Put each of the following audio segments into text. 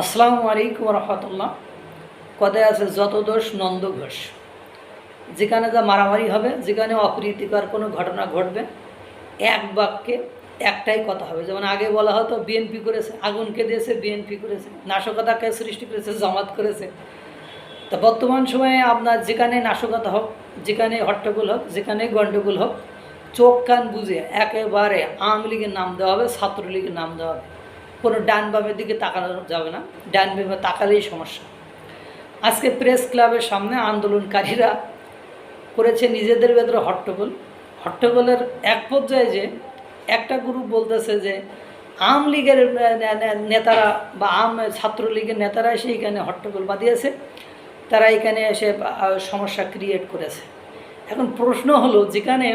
আসসালামু আলাইকুম রহমতুল্লাহ। কথায় আছে যত দোষ নন্দ ঘোষ যেখানে যা মারামারি হবে, যেখানে অপ্রীতিকর কোনো ঘটনা ঘটবে, এক বাক্যে একটাই কথা হবে। যেমন আগে বলা হতো, বিএনপি করেছে আগুনকে দিয়েছে বিএনপি করেছে, নাশকতাকে সৃষ্টি করেছে, জামাত করেছে। তা বর্তমান সময়ে আপনার যেখানে নাশকতা হোক, যেখানে হট্টগোল হোক, যেখানে গণ্ডগোল হোক, চোখ কান বুঝে একেবারে আওয়ামী লীগের নাম দেওয়া হবে, ছাত্রলীগের নাম দেওয়া হবে। কোনো ডান বামের দিকে তাকানো যাবে না। ডান বামে তাকালেই সমস্যা। আজকে প্রেস ক্লাবের সামনে আন্দোলনকারীরা করেছে নিজেদের ভেতরে হট্টগোল। হট্টগোলের এক পর্যায়ে যে একটা গ্রুপ বলতেছে যে আম লীগের নেতারা বা আম ছাত্রলীগের নেতারা এসে এখানে হট্টগোল বাঁধিয়েছে। তারা এখানে এসে সমস্যা ক্রিয়েট করেছে। এখন প্রশ্ন হলো, যেখানে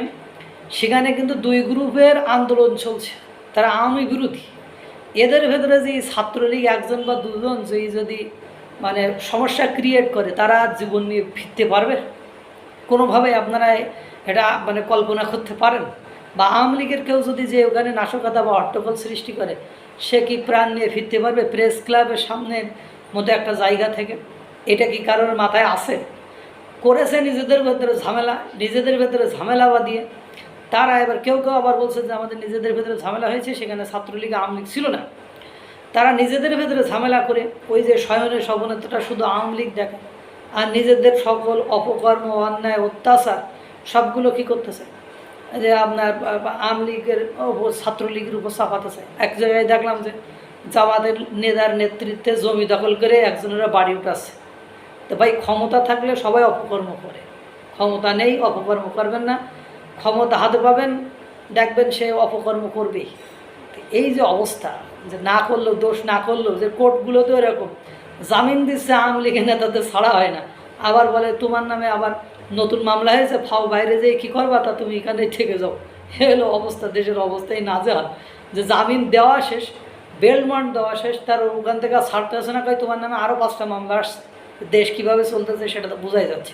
সেখানে কিন্তু দুই গ্রুপের আন্দোলন চলছে। তারা আওয়ামী বিরোধী। এদের ভেতরে যে ছাত্রলীগ একজন বা দুজন যে যদি মানে সমস্যা ক্রিয়েট করে, তারা জীবন নিয়ে ফিরতে পারবে? কোনোভাবে আপনারা এটা মানে কল্পনা করতে পারেন? বা আওয়ামী লীগের কেউ যদি যে ওখানে নাশকতা বা হট্টগোল সৃষ্টি করে, সে কি প্রাণ নিয়ে ফিরতে পারবে প্রেস ক্লাবের সামনের মধ্যে একটা জায়গা থেকে? এটা কি কারোর মাথায় আসে? করেছে নিজেদের ভেতরে ঝামেলা, নিজেদের ভেতরে ঝামেলা বাদিয়ে তারা এবার কেউ কেউ আবার বলছে যে আমাদের নিজেদের ভেতরে ঝামেলা হয়েছে, সেখানে ছাত্রলীগ, আওয়ামী ছিল না। তারা নিজেদের ভেতরে ঝামেলা করে ওই যে শয়নের সবনেতাটা শুধু আওয়ামী লীগ দেখে আর নিজেদের সকল অপকর্ম, অন্যায়, অত্যাচার সবগুলো কি করতেছে? যে আপনার আওয়ামী লীগের ওপর ছাত্রলীগের উপর চাপাতেছে। এক জায়গায় দেখলাম যে জামাতের নেতার নেতৃত্বে জমি দখল করে একজনেরা বাড়ি উঠাচ্ছে। তো ভাই, ক্ষমতা থাকলে সবাই অপকর্ম করে। ক্ষমতা নেই, অপকর্ম করবেন না। ক্ষমতা হাতে পাবেন, দেখবেন সে অপকর্ম করবেই তো এই যে অবস্থা, যে না করলেও দোষ, না করলেও, যে কোর্টগুলো তো এরকম, জামিন দিচ্ছে আওয়ামী লীগের নেতাদের ছাড়া হয় না। আবার বলে, তোমার নামে আবার নতুন মামলা হয়েছে, ফাও বাইরে যেয়ে কী করবা? তা তুমি এখানে থেকে যাও। হলো অবস্থা, দেশের অবস্থাই না যে যে জামিন দেওয়া শেষ, বেলমন্ড দেওয়া শেষ, তার ওখান থেকে ছাড়তে আসে না, কয় তোমার নামে আরও পাঁচটা মামলা আসছে। দেশ কীভাবে চলতেছে সেটা তো বোঝাই যাচ্ছে।